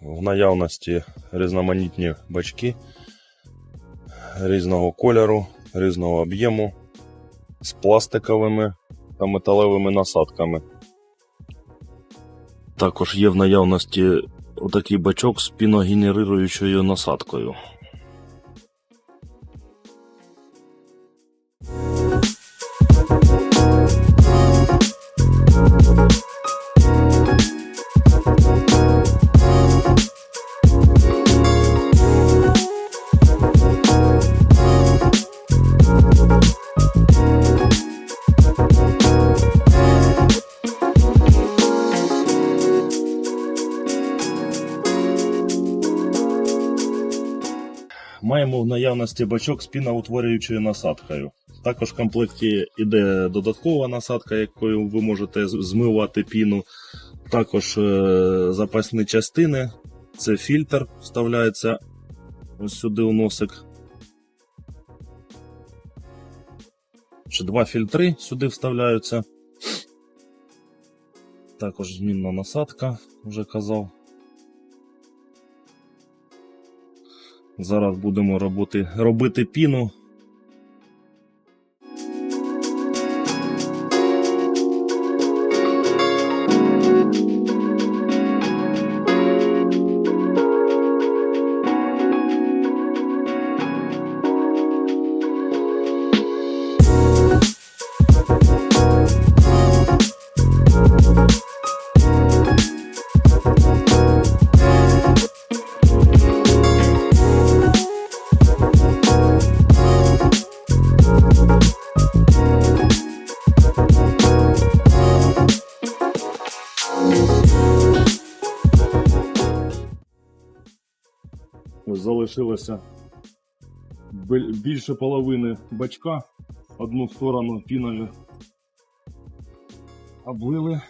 В наявності різноманітні бачки різного кольору, різного об'єму з пластиковими та металевими насадками. Також є в наявності отакий бачок з піногенеруючою насадкою. Маємо в наявності бачок з піноутворюючою насадкою. Також в комплекті йде додаткова насадка, якою ви можете змивати піну. Також е, запасні частини. Це фільтр вставляється ось сюди у носик. Ще два фільтри сюди вставляються. Також змінна насадка, вже казав. Зараз будемо робити, робити піну. Залишилося більше половини бачка. Одну сторону піною облили.